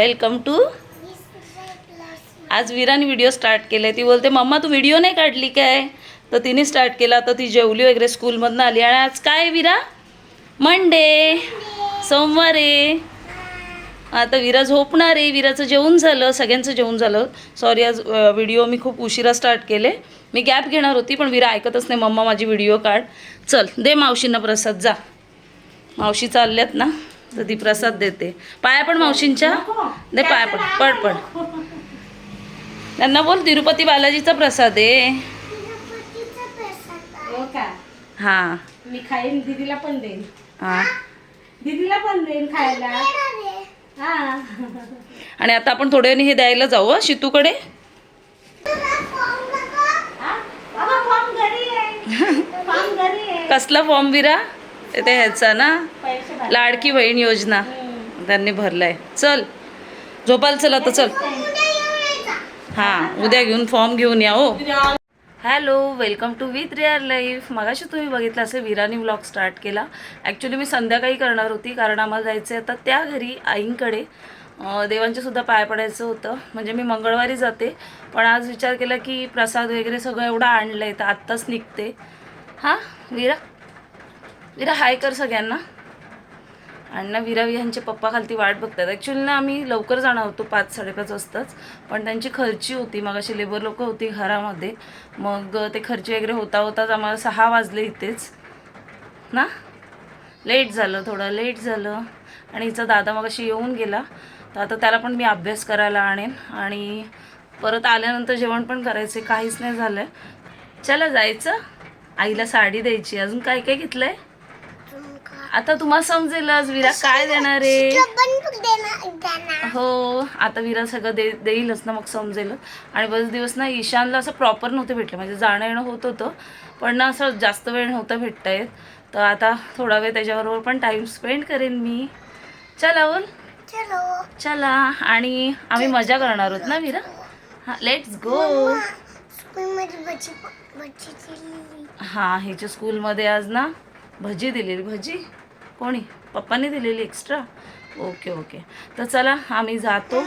Welcome to. आज विराने video start केले. ती बोलते मम्मा तू व्हिडिओ नाही काढली काय? तर तिने स्टार्ट केला. तर ती जेवली वगैरे स्कूलमधनं आली. आणि आज काय विरा? मंडे सोमवार आहे. आता विरा झोपणार आहे. विराचं जेवण झालं. सगळ्यांचं जेवण झालं. सॉरी आज व्हिडिओ मी खूप उशिरा स्टार्ट केले. मी गॅप घेणार होती पण विरा ऐकतच नाही. मम्मा माझी व्हिडिओ काढ. चल दे मावशींना प्रसाद. जा. मावशी चालल्यात ना. तर ती प्रसाद देते. पाया पण मावशींच्या. दे पाया पड. पड पड. त्यांना बोल तिरुपती बालाजीचा प्रसाद आहे. हो का? हां. मी खाईन दीदीला पण देईन. हां. दीदीला पण देईन खायला. हा. आणि आता आपण थोड्या हे द्यायला जाऊ हं, शितूकडे. बाबा फॉर्म घरी आहे. फॉर्म घरी आहे. कसला फॉर्म विरा? ते ह्याचा ना लाडकी बहीण योजना. त्यांनी भरलाय. चल. झोपाल चल आता चल. हां उद्या घेऊन फॉर्म घेऊन या हो. Hello welcome to with real life. मगाशी तुम्ही बघितलं असेल विरानी ब्लॉग स्टार्ट केला. ॲक्च्युली मी संध्याकाळी करणार होती कारण आम्हाला जायचं आहे आता त्या घरी आईंकडे. अं, देवांचे सुद्धा पाय पडायचं होतं. म्हणजे मी मंगळवारी जाते. पण आज विचार केला की प्रसाद वगैरे सगळं एवढं आणलं आहे तर आत्ताच निघते. हां विरा? विरा हाय कर सगळ्यांना. आणि ना विरावी यांचे पप्पा खालती वाट बघतात. ॲक्च्युली ना आम्ही लवकर जाणार होतो पाच साडेपाच वाजताच. पण त्यांची खर्ची होती. मग अशी लेबर लोक होती घरामध्ये. मग ते खर्ची वगैरे होता होताच आम्हाला सहा वाजले इथेच. ना? लेट झालं थोडं लेट झालं. आणि हिचा दादा मग अशी येऊन गेला. तर आता त्याला पण मी अभ्यास करायला आणेन. आणि परत आल्यानंतर जेवण पण करायचे काहीच नाही झालं चला जायचं. आईला साडी द्यायची. अजून काय काय घेतलं आहे आता तुम्हाला समजेल आज विरा काय देणार आहे? हो आता विरा सगळं दे देईलच ना मग समजेल आणि बरेच दिवस ना ईशानला असं प्रॉपर नव्हतं भेटलं. म्हणजे जाणं येणं होत होतं पण ना असं जास्त वेळ नव्हतं भेटता येत तर आता थोडा वेळ त्याच्याबरोबर पण टाईम स्पेंड करेन मी. चला बोल. चला. आणि आम्ही मजा करणार आहोत ना विरा? हां लेट्स गो हां हिच्या स्कूलमध्ये आज ना भजी दिलेली. भजी? कोणी? पप्पांनी दिलेली एक्स्ट्रा ओके ओके तर चला आम्ही जातो.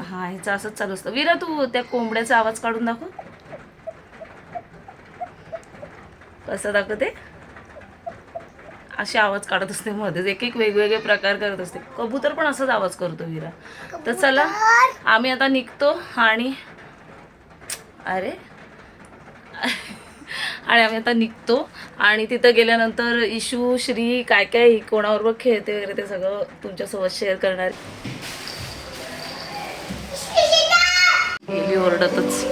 हां हिचं असंच चालू असतं. विरा तू त्या कोंबड्याचा आवाज काढून दाखव. कसं दाखवते? असे आवाज काढत असते मध्येच. एक एक वेगवेगळे प्रकार करत असते. कबूतर पण असाच आवाज करतो विरा. तर चला आम्ही आता निघतो आणि अरे आणि आम्ही आता निघतो. आणि तिथं गेल्यानंतर इशू श्री काय काय कोणाबरोबर खेळते वगैरे ते सगळं तुमच्यासोबत शेअर करणार. गेली ओरडतच.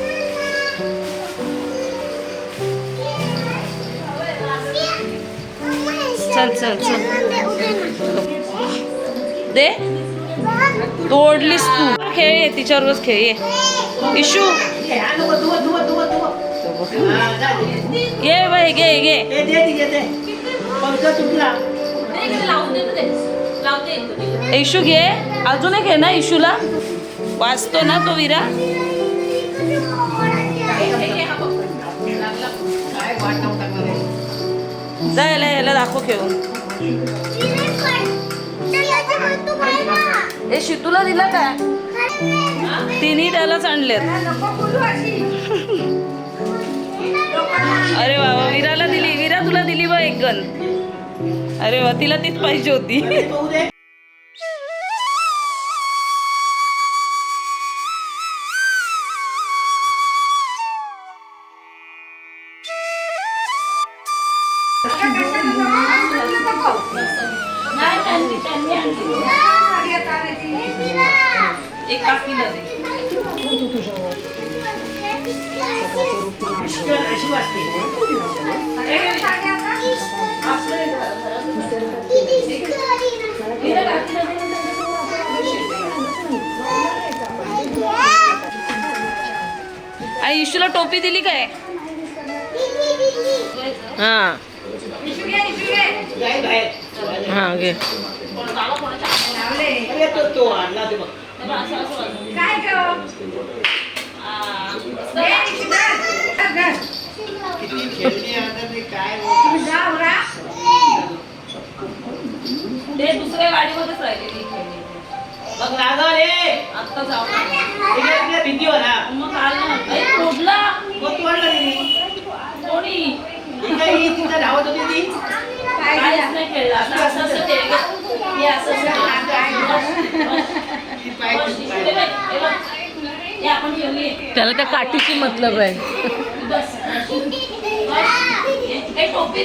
चल चल चल. दे. तोडलीस तू. खेळ ये तिच्यावरच खेळ ये. इशू. घे बाई घे घे. इशू घे. अजून एक आहे ना इशूला? वाचतो ना तो विरा. जा याला याला दाखव खेळून. हे शितूला दिला काय? तिन्ही त्यालाच आणलेत. अरे वा वा विराला दिली विरा तुला दिली बा एक गन अरे वा तिला तीच पाहिजे होती. आई इशूला टोपी दिली काय हा हा घे काय गं? तुम्ही जा बरं. ते दुसऱ्या गाडीमध्येच मग रे आता जाऊ इकडे इकडे भिंतीवर हा. मग आलं. तोडला मग तोडलं कोणी? धावत होती ती? काहीच नाही खेळला. असं असं असं त्याला त्या काठीची मतलब आहे. बस हे टोपी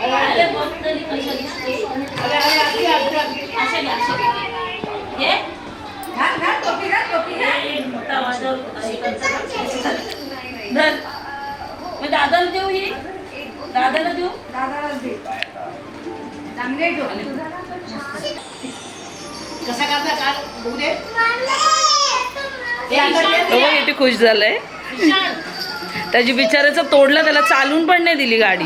नाही म्हणून चालू दादाला देऊ ही दादाला देऊ कसा करता काल बघू दे खुश झालंय. त्याची बिचाराचं तोडलं त्याला चालून पण नाही दिली गाडी.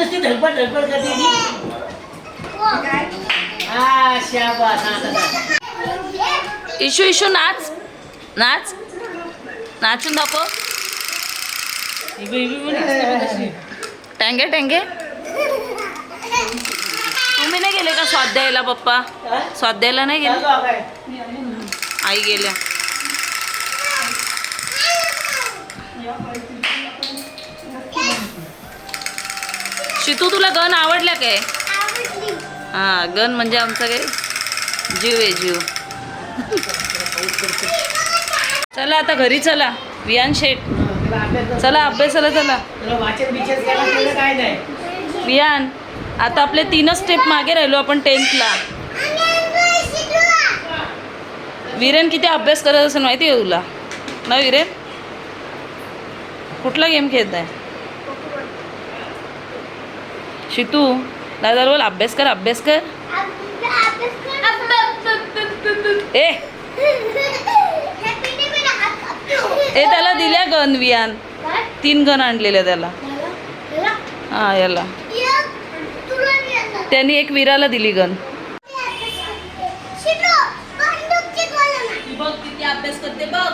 नुसती धडपड धडपड करते ती. हा शाबास हा दादा इशू इशू नाच. नाच. नाचून दाखव. टँगे टँगे. तुम्ही नाही गेले का स्वाध्यायाला पप्पा? हा? स्वाध्यायाला नाही गेले? चालतो काय आई गेल्या. शितू तुला गन आवडल्या काय? हा गन म्हणजे आमचा काय? जीव आहे जीव. चला आता घरी चला. वियान शेठ. चला अभ्यासाला चला. वियान आता आपले तीनच स्टेप मागे राहिलो आपण टेन्थला विरेन किती अभ्यास करत असेल माहिती आहे तुला? ना विरेन? कुठला गेम खेळत आहे शितू दादा बोल अभ्यास कर अभ्यास कर. ए. ए त्याला दिल्या गन वियान तीन गन आणलेल्या त्याला. हा याला. त्यांनी एक विराला दिली गन अभ्यास करते बघ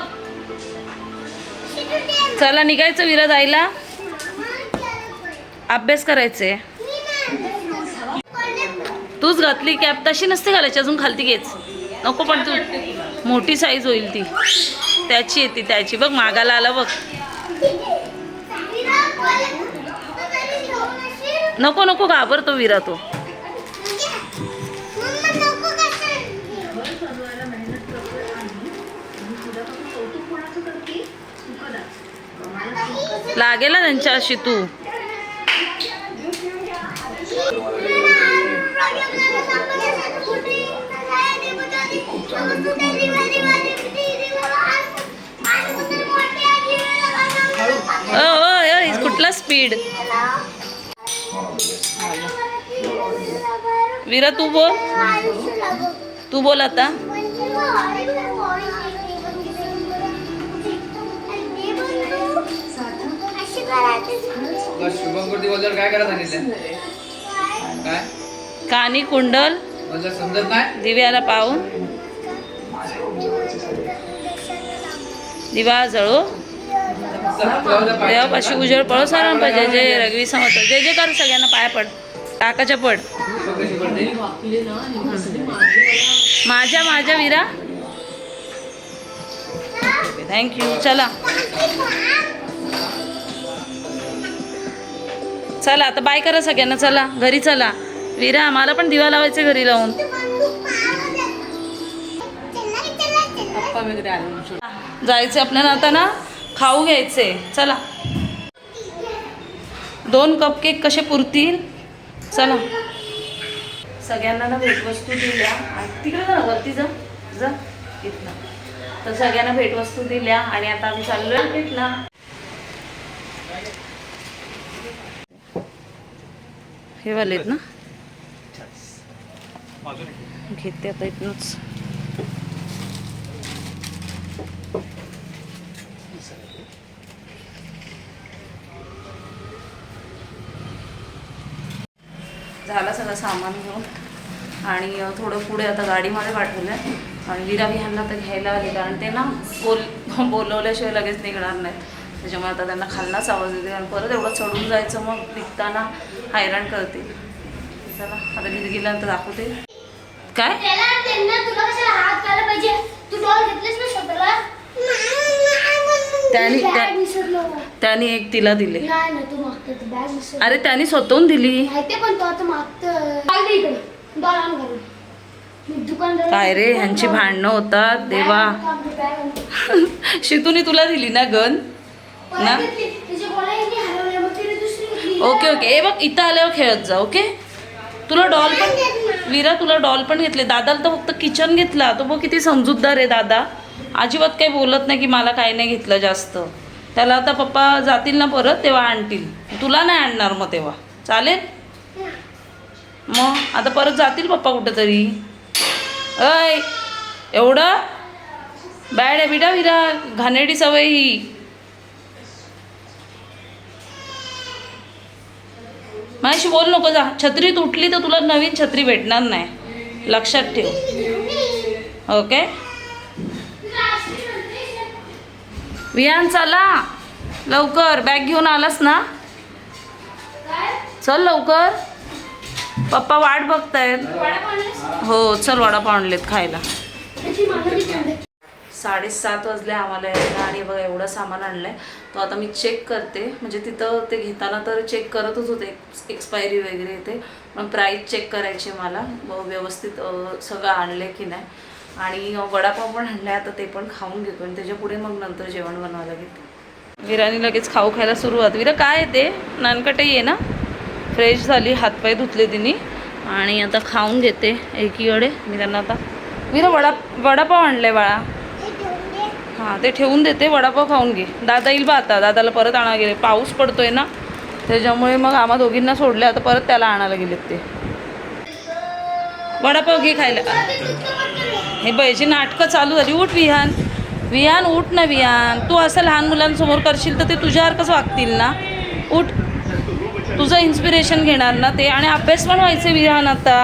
चला निघायचं विरा जायला अभ्यास करायचे तूच घातली कॅप तशी नसते घालायची अजून खालती घेच नको पण तू. मोठी साईज होईल ती. त्याची येते त्याची. बघ मागाला आला बघ. नको नको घाबरतो विरा तो. लागेल ना त्यांच्या अशी तू. कुठला स्पीड. विरा तू बोल. तू बोल आता. कानी कुंडल. दिव्याला पाहून. दिवा जळो. देवापाशी उजळ पळो. सारण जय जय रघवी समर्थ. जय जय कर सगळ्यांना पाया पड. टाकाच्या पड. माझ्या माझ्या विरा. थँक्यू चला. चला आता बाय करा सगळ्यांना. चला घरी चला. विरा आम्हाला पण दिवा लावायचे घरी लावून. जायचं आपल्याला आता ना खाऊ घ्यायचे. चला. दोन कप केक कसे पुरतील? चला. सगळ्यांना ना भेटवस्तू दिल्या. तिकडे जा ना वरती जा. जा. इथनं तर सगळ्यांना भेटवस्तू दिल्या आणि आता आम्ही चाललोय भेटला हे वालेत ना? घेते आता इथनंच झाला सगळं सामान घेऊन. आणि थोडं पुढे आता गाडीमध्ये पाठवलं आहे. आणि विरा विहानला तर घ्यायला आले कारण ते ना बोल बोलवल्याशिवाय लगेच निघणार नाहीत. त्याच्यामुळे आता त्यांना खालनाच आवाज येते आणि परत एवढं चढून जायचं मग निघताना हैराण करतील. चला आता घरी गेल्यानंतर दाखवते. काय? त्याला त्यांना तुला कशाला हात घालायला पाहिजे? तू डॉल घेतलीस ना स्वतःला? त्याने- त्याने एक तिला दिले. अरे त्याने स्वतःहून दिली. काय रे ह्यांची भांडणं होतात देवा. शितूनी तुला दिली ना गन ना? Okay okay. ए बघ इथं आल्यावर खेळत जा ओके? तुला डॉल पण वीरा तुला डॉल पण घेतले. दादाला तर फक्त किचन घेतला. तो बघ किती समजूतदार आहे दादा. अजिबात काही बोलत नाही की मला काही नाही घेतलं जास्त. त्याला आता पप्पा जातील ना परत तेव्हा आणतील. तुला नाही आणणार मग तेव्हा. चालेल? मग आता परत जातील पप्पा कुठंतरी? अय एवढं? बॅड आहे बिडा विरा. घाणेरडी सवय ही. माझ्याशी बोल नको जा. छत्री तुटली तर तुला नवीन छत्री भेटणार नाही. लक्षात ठेव. ओके? विहान चला. लवकर बॅग घेऊन आलास ना? चल लवकर. पप्पा वाट बघतायत. हो चल वडापाव आणलेत खायला. साडेसात वाजले आम्हाला यायला आणि बघा एवढं सामान आणलं आहे तो आता मी चेक करते. म्हणजे तिथं ते घेताना तर चेक करतच होते. एक्सपायरी वगैरे येते पण प्राईस चेक करायची मला. व्यवस्थित सगळं आणलं की नाही. आणि वडापाव पण आणला आहे आता ते पण खाऊन घेतो. आणि त्याच्या पुढे मग नंतर जेवण बनवायला घेतो. विरानी लगेच खाऊ खायला सुरुवात. विरा काय ते? नानकटही आहे ना? फ्रेश झाली हातपाय धुतले तिने. आणि आता खाऊन घेते एकीकडे. मी त्यांना आता विरा वडा वडापाव आणलाय बाळा. हां ते ठेवून देते. वडापाव खाऊन घे. दादा येईल बा आता. दादाला परत आणायला गेले. पाऊस पडतोय ना? त्याच्यामुळे मग आम्हा दोघींना सोडले. आता परत त्याला आणायला गेलेत ते. वडापाव घे खायला. हे बैजी नाटकं चालू झाली उठ विहान. विहान उठ ना विहान. तू असं लहान मुलांसमोर करशील तर ते तुझ्यावर कसं वागतील ना? उठ. तुझं इन्स्पिरेशन घेणार ना ते. आणि अभ्यास पण व्हायचे विहान आता.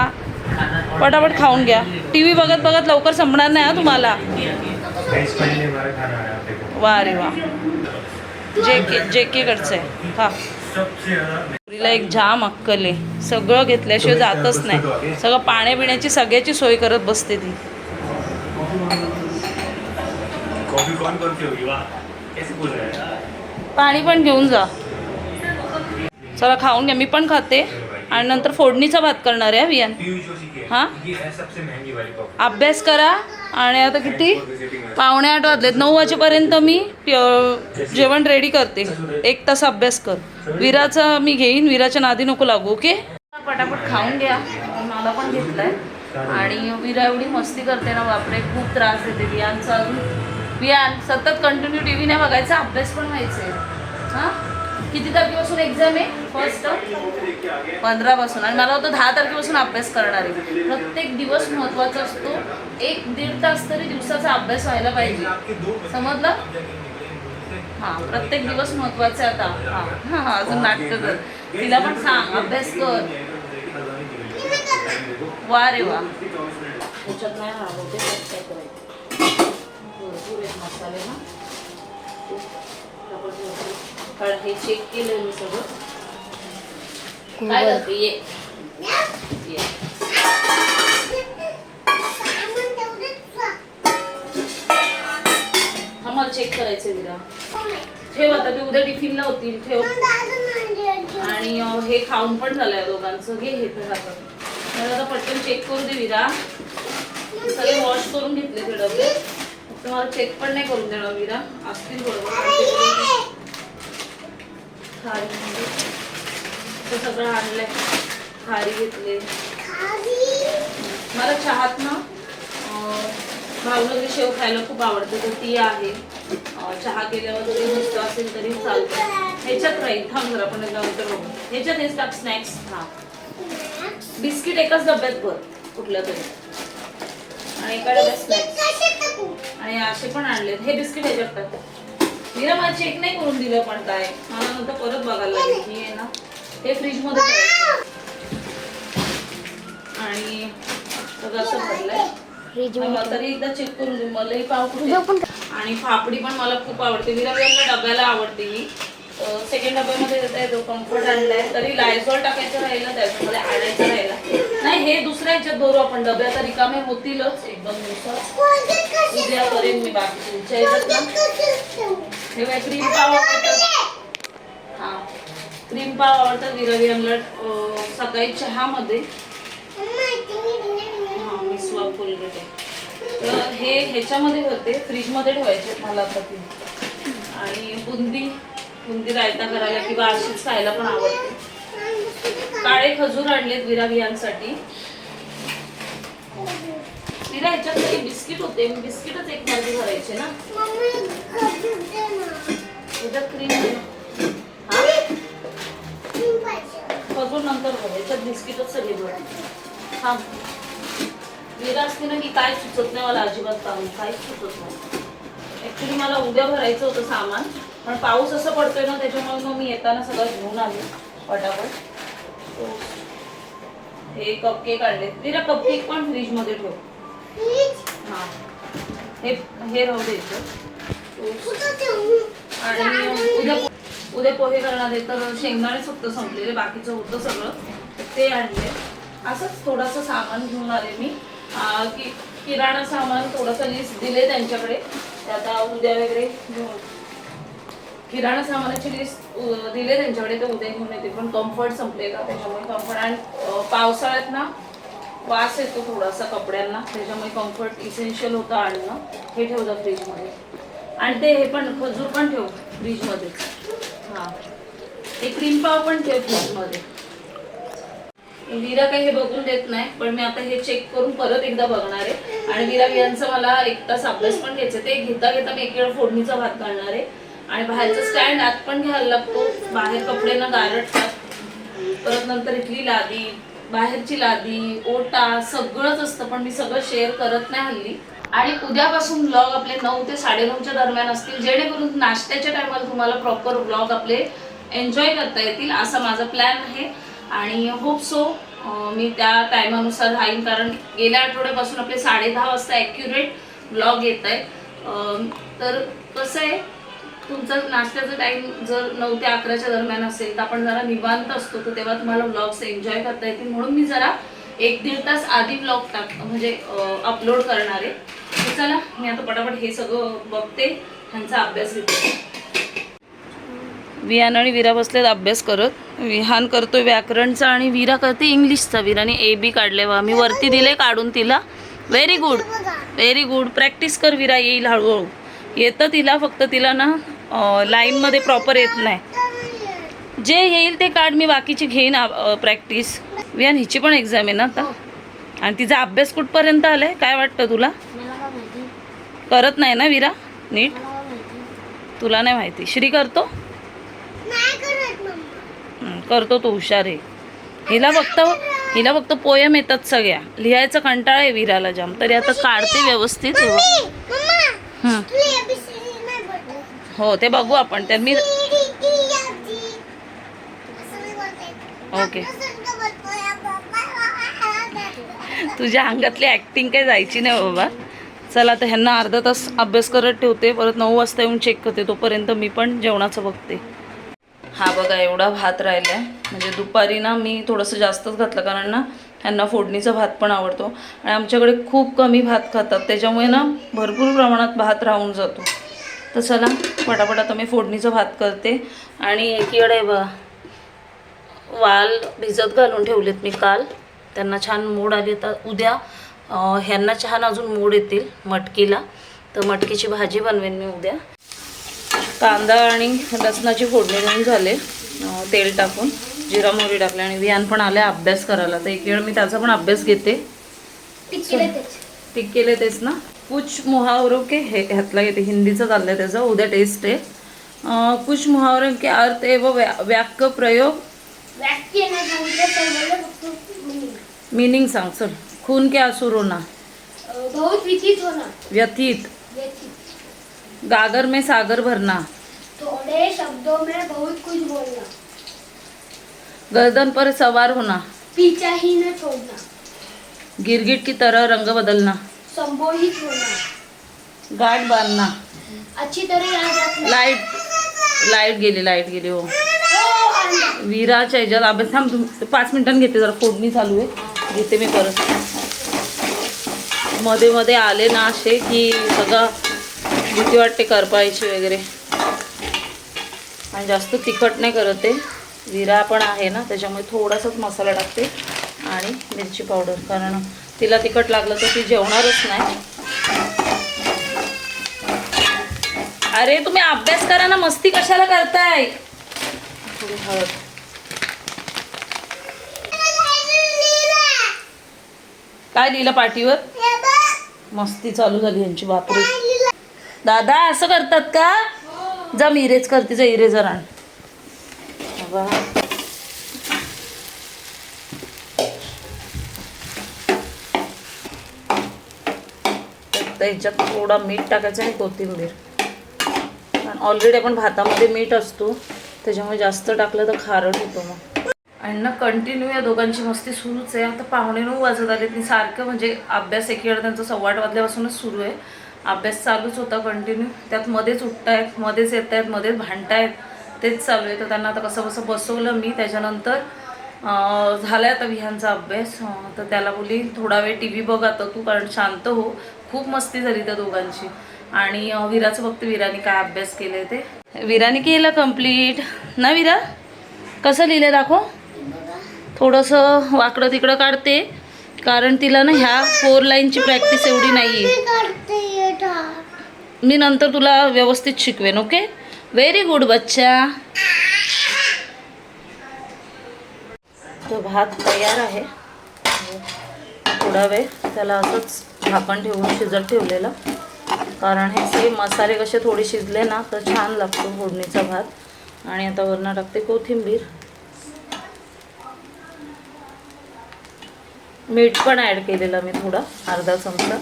पटापट खाऊन घ्या. टी व्ही बघत बघत लवकर संपणार नाही हा तुम्हाला. वा रे वा. जे के जे केकडचं आहे. हा पुरीला एक जाम अक्कल आहे. सगळं घेतल्याशिवाय जातच नाही. सगळं पाण्यापिण्याची सगळ्याची सोय करत बसते ती. कॉफी कौन होगी वाह रहे हैं पाणी पण घेऊन जा. चला खाऊन घ्या. मी पण खाते. आणि नंतर फोडणीचा भात करणार आहे की हाँ? है अभ्यास करा. आणि आता किती? पावणे आठ वाजलेत. नऊ वाजेपर्यंत मी जेवण रेडी करते. एक तास अभ्यास कर. विराचं मी घेईन. विराच्या नादी नको लागू ओके? पटापट खाऊन घ्या. मला पण घेतलंय. आणि विरा एवढी मस्ती करते ना बापरे खूप त्रास देते. वियांचा अजून वियान सतत कंटिन्यू टी व्ही नाही बघायचा अभ्यास पण व्हायचे हां? किती तारखेपासून एक्झाम आहे? फर्स्ट पंधरापासून आणि मला होतं दहा तारखेपासून अभ्यास करणार आहे. प्रत्येक दिवस महत्त्वाचा असतो. एक दीड तास तरी दिवसाचा अभ्यास व्हायला पाहिजे. समजलं? हां प्रत्येक दिवस महत्त्वाचा आहे आता. हां. हां अजून नाटकं कर. तिला पण सांग अभ्यास कर. वा रे वा. त्याच्यात नाही राहत ते काय करायचं. भरपूर आहेत मसाले ना. कारण हे चेक केलं मी सगळं. काय करते? ये. ये. हा मला चेक करायचं विरा. ठेव आता ते उद्या टिफिनला होतील ठेव. आणि हे खाऊन पण झालंय दोघांचं. घे हे तर आता. मला आता पटकन चेक करू दे विरा. सगळे वॉश करून घेतले ते डबे. फक्त मला चेक पण नाही करून देणार विरा. असतील बरोबर खारी म्हणजे. सगळं आणलंय. खारी घेतले. मला चहात ना भावनगरी शेव खायला खूप आवडते. तर ती आहे. चहा केल्यावर जरी मस्त असेल तरी चालतं. ह्याच्यात राहील. थांब जरा आपण नंतर बघू. ह्याच्यात हे टाक स्नॅक्स. हा. बिस्किट एकाच डब्यात भर कुठल्या तरी. आणि एका डब्यात स्नॅक्स आणि असे पण आणलेत. हे बिस्किट ह्याच्यात टाक. मीरा मला चेक नाही करून दिलं पण काय. मला नंतर परत बघायला लागेल. ही आहे ना हे फ्रीजमध्ये. अर्ध असं भरलंय तरी एकदा चेक करून दे. मलाही पाव आणि फाफडी पण मला खूप आवडते. विराविरांना डब्याला आवडते ही. सेकंड डब्यामध्ये देता येतो कम्फर्ट आणलाय तरी लायझॉल टाकायचं राहिलं त्याच्यामध्ये आणायचं राहिलं. नाही हे दुसऱ्या ह्याच्यात भरू आपण. डब्या तर रिकामे होतीलच एक दोन दिवसात. उद्या करेन मी बाकी तुमच्या ह्याच्यात हे क्रीम पाव हा. क्रीम पाव आवडतात विराविरांना अं, सकाळी चहामध्ये. हा मिसवा कोलगेट आहे तर हे ह्याच्यामध्ये होते फ्रीजमध्ये ठेवायचे मला आता ते. आणि बुंदी. बुंदी रायता करायला किंवा अशीच खायला पण आवडते. काळे खजूर आणलेत विरावियांसाठी तिला ह्याच्यात काही बिस्किट होते. मी बिस्किटच एक मध्ये भरायचे ना? उद्या क्रीम खजूर नंतर भर. याच्यात बिस्किटच सगळी भर. थांब विरा असते ना की काय सुचत नाही मला अजिबात काम काहीच सुचत नाही. ऍक्च्युली मला उद्या भरायचं होतं सामान. पण पाऊस असं पडतोय ना त्याच्यामुळे मग मी येताना सगळं घेऊन आले पटापट. तो हे कपकेक आणले. विरा कपकेक पण फ्रीजमध्ये ठेव. हा. हे हे राहू द्यायचं आणि उद्या उद्या पोहे करणार आहे तर शेंगदाणेच फक्त संपलेले बाकीचं होतं सगळं. ते आणले. असंच थोडंसं सामान घेऊन आले मी. की किराणा सामान थोडंसं लिस्ट दिले त्यांच्याकडे. ते आता उद्या वगैरे घेऊन किराणा सामानाची लिस्ट दिले त्यांच्याकडे ते उद्या घेऊन येते पण कम्फर्ट संपले का? त्याच्यामुळे कम्फर्ट आणि पावसाळ्यात ना वास येतो थोडासा कपड्यांना. त्याच्यामुळे कम्फर्ट इसेन्शियल होतं आणणं. हे ठेवलं फ्रीजमध्ये आणि ते हे पण खजूर पण ठेव फ्रीजमध्ये हां. ते क्रीम पाव पण ठेव फ्रीजमध्ये विरा काही हे बघून देत नाही पण मी आता हे चेक करून परत एकदा बघणार आहे. आणि विरा यांचं मला एक तास अभ्यास पण घ्यायचं ते घेता घेता मी एक वेळ फोडणीचा भात घालणार आहे. आणि बाहेरचा स्टँड आत पण घ्यायला लागतो. बाहेर कपडे ना गारटतात परत नंतर इथली लादी बाहेरची लादी ओटा सगळंच असतं. पण मी सगळं शेअर करत नाही हल्ली. आणि उद्यापासून ब्लॉग आपले नऊ ते साडेनऊच्या दरम्यान असतील. जेणेकरून नाश्त्याच्या टायमाला तुम्हाला प्रॉपर ब्लॉग आपले एन्जॉय करता येतील असा माझा प्लॅन आहे. आणि होप सो मी त्या टायमानुसार राहीन. कारण गेल्या आठवड्यापासून आपले साडे दहा वाजता ॲक्युरेट ब्लॉग येत आहे. तर कसं आहे? तुमचा नाश्त्याचा टाइम जर नऊ ते अकराच्या दरम्यान असेल तर आपण जरा निवांत असतो. तर तेव्हा तुम्हाला ब्लॉग्स एन्जॉय करता येतील. म्हणून मी जरा एक दीड तास आधी ब्लॉग टाक म्हणजे अपलोड करणार. आहे तर चला मी आता पटापट हे सगळं बघते. ह्यांचा अभ्यास घेते. विहान आणि विरा बसलेत अभ्यास करत. विहान करतोय व्याकरणचा आणि विरा करते इंग्लिशचा. वीराने ए बी काढले वा मी वरती दिले काढून तिला. Very good very good practice कर विरा येईल हळूहळू. येतं तिला फक्त तिला ना लाईनमध्ये प्रॉपर येत नाही. जे येईल ते काढ मी बाकीची घेईन प्रॅक्टिस विहान हिची पण एक्झाम आहे ना आता. आणि तिचा अभ्यास कुठपर्यंत आलाय? काय वाटतं तुला? करत नाही ना विरा? नीट? तुला नाही माहिती. श्री करतो? करतो तो हुशार आहे. हिला फक्त हिला फक्त पोयम येतात सगळ्या. लिहायचा कंटाळा आहे विराला जाम. तरी आता काढते व्यवस्थित. हो. ते बघू आपण. तर मी ओके. तुझ्या अंगातली ॲक्टिंग काही जायची नाही बाबा. चला तर ह्यांना अर्धा तास अभ्यास करत ठेवते. परत नऊ वाजता येऊन चेक करते. तोपर्यंत मी पण जेवणाचं बघते. हा बघा एवढा भात राहिला आहे म्हणजे दुपारी ना मी थोडंसं जास्तच घातलं. कारण ना ह्यांना फोडणीचा भात पण आवडतो. आणि आमच्याकडे खूप कमी भात खातात. त्याच्यामुळे ना भरपूर प्रमाणात भात राहून जातो. तर चला पटापट आता मी फोडणीचा भात करते. आणि एकीकडे वाल भिजत घालून ठेवलेत मी काल. त्यांना छान मोड आले तर उद्या ह्यांना छान अजून मोड येतील मटकीला. तर मटकीची भाजी बनवेन मी उद्या. कांदा आणि लसणाची फोडणी देऊन झाले. तेल टाकून. जिरा मोहरी टाकले आणि विहान पण आले अभ्यास करायला. तर एक वेळ मी त्याचा पण अभ्यास घेते. टिक केले तेच ना? कुछ मुहावरों के हे ह्यातला येते. हिंदीचं चाललंय त्याचं. उद्या टेस्ट आहे. कुछ मुहावरों के अर्थ एवं व्या वाक्य प्रयोग. मीनिंग सांग चल. खून के आंसू रोना. अं, बहुत विचित होना. व्यथित. व्यथित. गागर में सागर भरना. थोड़े शब्दों में बहुत कुछ बोलना. गर्दन पर सवार होना। पीछा ही न छोड़ना। गिरगिट की तरह रंग बदलना। संबोधित होना। गाठ बांधना। अच्छी तरह याद रखना। लाइट लाइट गेली लाइट गेली हो। हो विराच्या ह्याच्यात अभ्यास थांब पाच मिनिटांनी घेते जरा फोडणी चालू आहे. घेते मी परत. मध्ये मध्ये आले ना असे की सगळं भीती वाटते करपायची वगैरे. आणि जास्त तिखट नाही करत ते. विरा पण आहे ना त्याच्यामुळे थोडासाच मसाला टाकते आणि मिरची पावडर कारण तिला तिखट लागलं तर ती जेवणारच नाही. अरे तुम्ही अभ्यास करा ना मस्ती कशाला करताय? थोडी हळद. काय लिहिलं पाठीवर? मस्ती चालू झाली यांची बापरे. दादा असं करतात का? जा मी इरेज करते जा इरेजर आण. बघा. त्याच्यात थोडा मीठ टाकायचं आणि कोथिंबीर. कारण ऑलरेडी आपण भातामध्ये मीठ असतो त्याच्यामुळे जास्त टाकलं तर खारट होतो मग. आणि ना कंटिन्यू या दोघांची मस्ती सुरूच आहे. आता पाहुणे नऊ वाजत आले मी सारखं म्हणजे अभ्यास एकीकडे त्यांचा सव्वा आठ वाजल्यापासूनच सुरू आहे. अभ्यास चालूच होता कंटिन्यू त्यात मध्येच उठतायत मध्येच येत आहेत मध्येच भांडतायत. तेच चालू आहे. तर त्यांना आता कसं कसं बसवलं मी त्याच्यानंतर. झाला आहे आता विहांचा अभ्यास. तर त्याला बोली थोडा वेळ टी व्ही बघ आता तू कारण शांत हो. खूप मस्ती झाली त्या दोघांची. आणि विराचं बघते विराने काय अभ्यास केले ते. विराने केलं कंप्लीट ना विरा? कसं लिहिलं दाखव. थोडंसं वाकडं तिकडं काढते. कारण तिला ना ह्या फोर लाईनची प्रॅक्टिस एवढी नाही आहे मी नंतर तुला व्यवस्थित शिकवेन ओके? व्हेरी गुड बच्चा. तो भात तयार आहे. थोडा वेळ त्याला असंच झाकण ठेवून शिजत ठेवलेलं. कारण हे से मसाले कसे थोडे शिजले ना तर छान लागतो फोडणीचा भात. आणि आता वरनं टाकते कोथिंबीर. मीठ पण ॲड केलेलं मी थोडा अर्धा चमचा.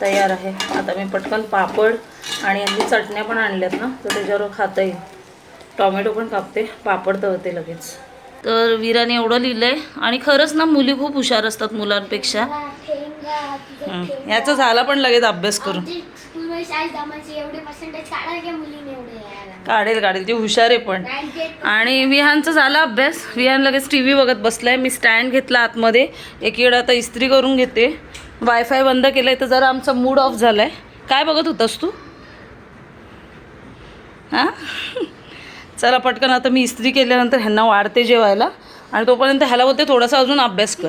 तयार आहे. आता मी पटकन पापड आणि यांनी चटण्या पण आणल्यात ना तर त्याच्यावर खाता येईल टॉमॅटो पण कापते पापड तळते लगेच. तर वीराने एवढं लिहिलं आहे आणि खरंच ना मुली खूप हुशार असतात मुलांपेक्षा. याचा झाला पण लगेच अभ्यास करून. काढेल काढेल ती हुशार आहे पण. आणि विहानचा झाला अभ्यास. विहान लगेच टी व्ही बघत बसलाय. मी स्टँड घेतला आतमध्ये. एकीकडे आता इस्त्री करून घेते. वायफाय बंद केलंय तर जरा आमचा मूड ऑफ झालाय. काय बघत होतास तू? हां? चला पटकन आता मी इस्त्री केल्यानंतर ह्यांना वाढते जेवायला. आणि तोपर्यंत ह्याला बोलते थोडासा अजून अभ्यास कर.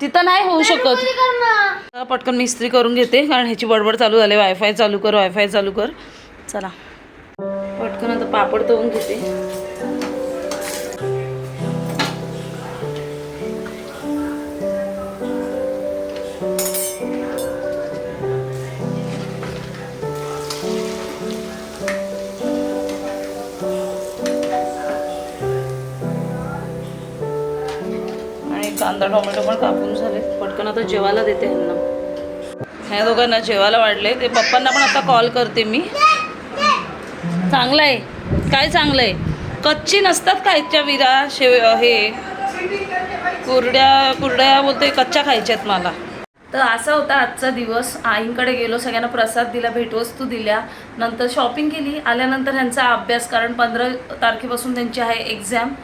तिथं नाही होऊ शकत. चला, पटकन मी इस्त्री करून घेते कारण ह्याची बडबड चालू झाली. वायफाय चालू कर वायफाय चालू कर. चला. पटकन आता पापड तळून घेते. कांदा टोमॅटो पण कापून झाले पटकन आता जेवायला देते ह्यांना. ह्या दोघांना जेवायला वाढले ते पप्पांना पण आता कॉल करते मी. चांगलं आहे काय चांगलं आहे कच्ची नसतात खायच्या विरा शेव हे? कुरड्या कुरड्या बोलते कच्च्या खायच्यात मला. तर असा होता आजचा दिवस. आईंकडे गेलो सगळ्यांना प्रसाद दिला भेटवस्तू दिल्या. नंतर शॉपिंग केली. आल्यानंतर ह्यांचा अभ्यास कारण पंधरा तारखेपासून त्यांची आहे एक्झाम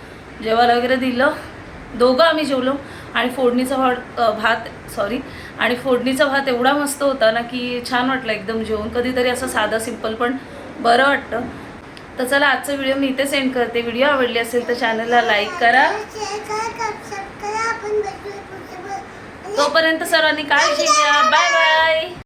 जेवायला वगैरे दिलं. दोघं आम्ही जेवलो. आणि फोडणीचा भात भात सॉरी आणि फोडणीचा भात एवढा मस्त होता ना की छान वाटलं एकदम जेवण कधीतरी असं साधा सिंपल पण बरं वाटतं. तर चला आजचा व्हिडिओ मी इथे सेंड करते. व्हिडिओ आवडली असेल तर चॅनलला लाईक करा. तोपर्यंत सर्वांनी काळजी घ्या. Bye bye